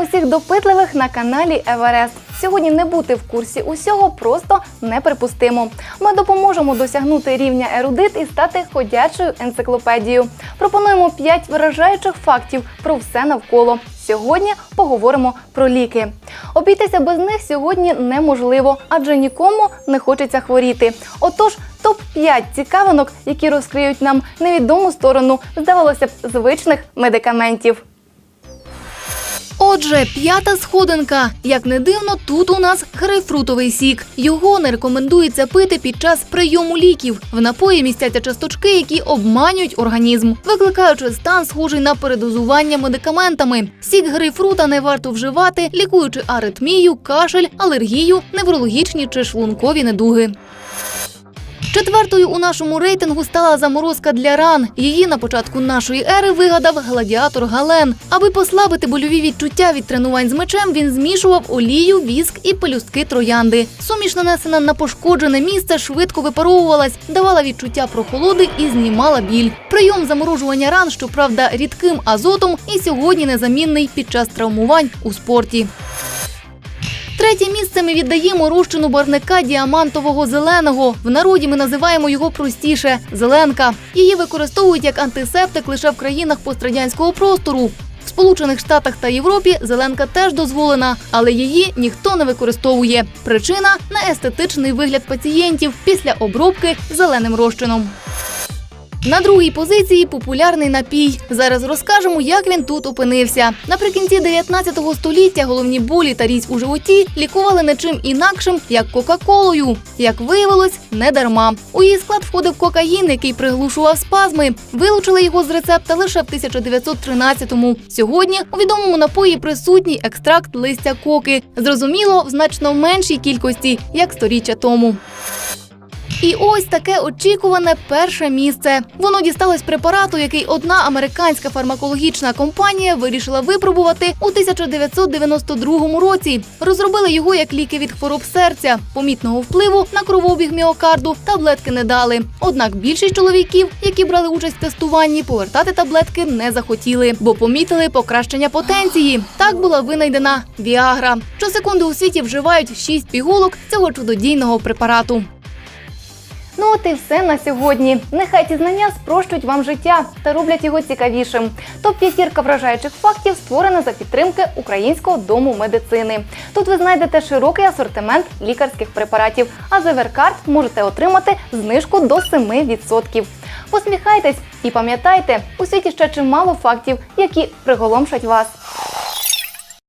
усіх допитливих на каналі Еверест. Сьогодні не бути в курсі усього просто неприпустимо. Ми допоможемо досягнути рівня ерудит і стати ходячою енциклопедією. Пропонуємо 5 вражаючих фактів про все навколо. Сьогодні поговоримо про ліки. Обійтися без них сьогодні неможливо, адже нікому не хочеться хворіти. Отож, топ 5 цікавинок, які розкриють нам невідому сторону, здавалося б, звичних медикаментів. Отже, п'ята сходинка. Як не дивно, тут у нас грейпфрутовий сік. Його не рекомендується пити під час прийому ліків. В напої містяться часточки, які обманюють організм, викликаючи стан, схожий на передозування медикаментами. Сік грейпфрута не варто вживати, лікуючи аритмію, кашель, алергію, неврологічні чи шлункові недуги. Четвертою у нашому рейтингу стала заморозка для ран. Її на початку нашої ери вигадав гладіатор Гален. Аби послабити больові відчуття від тренувань з мечем, він змішував олію, віск і пелюстки троянди. Суміш, нанесена на пошкоджене місце, швидко випаровувалась, давала відчуття прохолоди і знімала біль. Прийом заморожування ран, щоправда, рідким азотом, і сьогодні незамінний під час травмувань у спорті. Третє місце ми віддаємо розчину барника діамантового зеленого. В народі ми називаємо його простіше зеленка. Її використовують як антисептик лише в країнах пострадянського простору. В Сполучених Штатах та Європі зеленка теж дозволена, але її ніхто не використовує. Причина неестетичний вигляд пацієнтів після обробки зеленим розчином. На другій позиції популярний напій. Зараз розкажемо, як він тут опинився. Наприкінці 19 століття головні болі та різь у животі лікували не чим інакшим, як Кока-Колою. Як виявилось, не дарма. У її склад входив кокаїн, який приглушував спазми. Вилучили його з рецепта лише в 1913-му. Сьогодні у відомому напої присутній екстракт листя коки. Зрозуміло, в значно меншій кількості, як сторіччя тому. І ось таке очікуване перше місце. Воно дісталось препарату, який одна американська фармакологічна компанія вирішила випробувати у 1992 році. Розробили його як ліки від хвороб серця. Помітного впливу на кровообіг міокарду таблетки не дали. Однак більшість чоловіків, які брали участь в тестуванні, повертати таблетки не захотіли, бо помітили покращення потенції. Так була винайдена Віагра. Щосекунди у світі вживають 6 пігулок цього чудодійного препарату. Ну от і все на сьогодні. Нехай ці знання спрощують вам життя та роблять його цікавішим. Топ п'ятірка вражаючих фактів створена за підтримки Українського дому медицини. Тут ви знайдете широкий асортимент лікарських препаратів, а за Веркарт можете отримати знижку до 7%. Посміхайтесь і пам'ятайте, у світі ще чимало фактів, які приголомшать вас.